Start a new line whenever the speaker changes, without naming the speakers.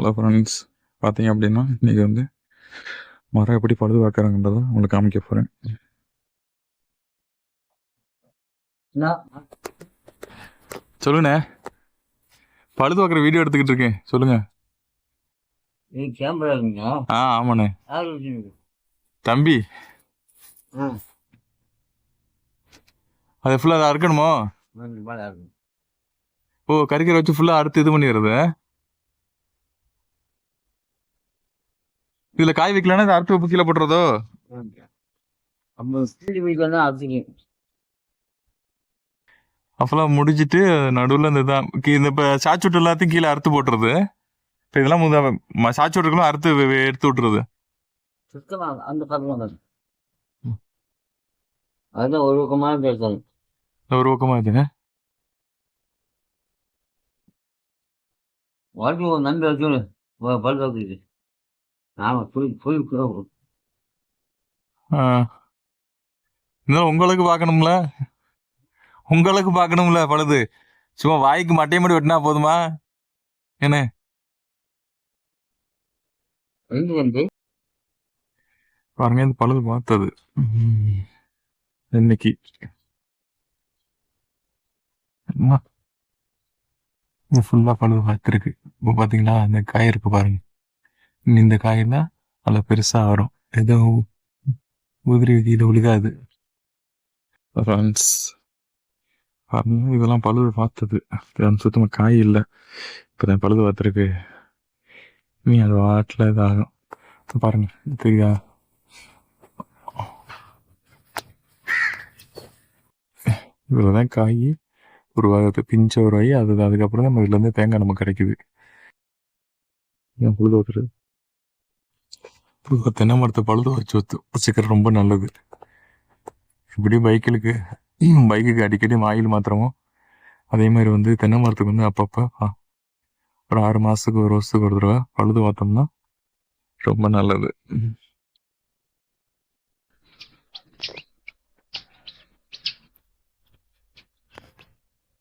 Hello friends பார்த்தீங்க அப்படின்னா இன்றைக்கி வந்து மரம் எப்படி பழுது பார்க்குறாங்கன்றதை உங்களுக்கு காமிக்க போகிறேன் சொல்லுண்ணே. பழுது பார்க்குற வீடியோ எடுத்துக்கிட்டு இருக்கேன். சொல்லுங்க.
கேமரா
ஆ ஆமாண்ணே. தம்பி. அது ஃபுல்லாக அறுக்கணுமோ? ஓ கறிக்கரை வச்சு ஃபுல்லாக அறுத்து இது பண்ணிடுறது? இதில் காய் வைக்கலன்னா இதை அறுத்து உப்பு கீழே போட்டுறதோ? அப்பெல்லாம் முடிச்சிட்டு நடுவில் இந்த இதான் இந்த இப்போ சாச்சுட்டு எல்லாத்தையும் கீழே அறுத்து போட்டுறது. இப்போ இதெல்லாம் முத ம- சாச்சுட்டுக்கெல்லாம் அறுத்து எடுத்து விட்டுறது.
அந்த பக்கம் தான். அதுதான் ஒரு பக்கமாக பேசுறது.
ஒரு பக்கமாக இதுங்க
வாட்டி ஒரு நம்பி வச்சு பல் வைக்குது நாம போய் போய் கூட
ஆ. இருந்தாலும் உங்களுக்கு பார்க்கணும்ல? உங்களுக்கு பார்க்கணும்ல பழுது? சும்மா வாய்க்கு மட்டையை மட்டும் வெட்டினா போதுமா? என்ன? பாருங்க இந்த பழுது பார்த்தது. ம். இன்னைக்கு அம்மா. இது ஃபுல்லா பழுது பார்த்துருக்கு. இப்போ பாத்தீங்களா இந்த காய் இருக்கு பாருங்க. இந்த இந்த காயெல்லாம் நல்லா பெருசாக வரும் எதுவும் உதிரி கீழே ஒழுகாது. ஃப்ரெண்ட்ஸ் இதெல்லாம் பழுது பார்த்தது. சுத்தமாக காய் இல்லை. இப்போதான் பழுது பார்த்துருக்கு. நீ அது வாட்டில் இதாகும் பாருங்க தெரியா இதில் தான் காய் உருவாகுது பிஞ்ச உருவாகி அது அதுக்கப்புறம் தான் நம்ம இதுலேருந்து தேங்காய் நமக்கு கிடைக்குது ஏன் பொழுது ஓட்டுறது புழுது தென்னை மரத்தை பழுது வச்சு வச்சு வச்சுக்கிறது ரொம்ப நல்லது. இப்படி பைக்கிலுக்கு பைக்குக்கு அடிக்கடி ஆயில் மாத்திரமும் அதே மாதிரி வந்து தென்னை மரத்துக்கு வந்து அப்பப்போ ஒரு ஆறு மாதத்துக்கு ஒரு வருஷத்துக்கு ஒரு தடவை பழுது பார்த்தோம்னா ரொம்ப நல்லது.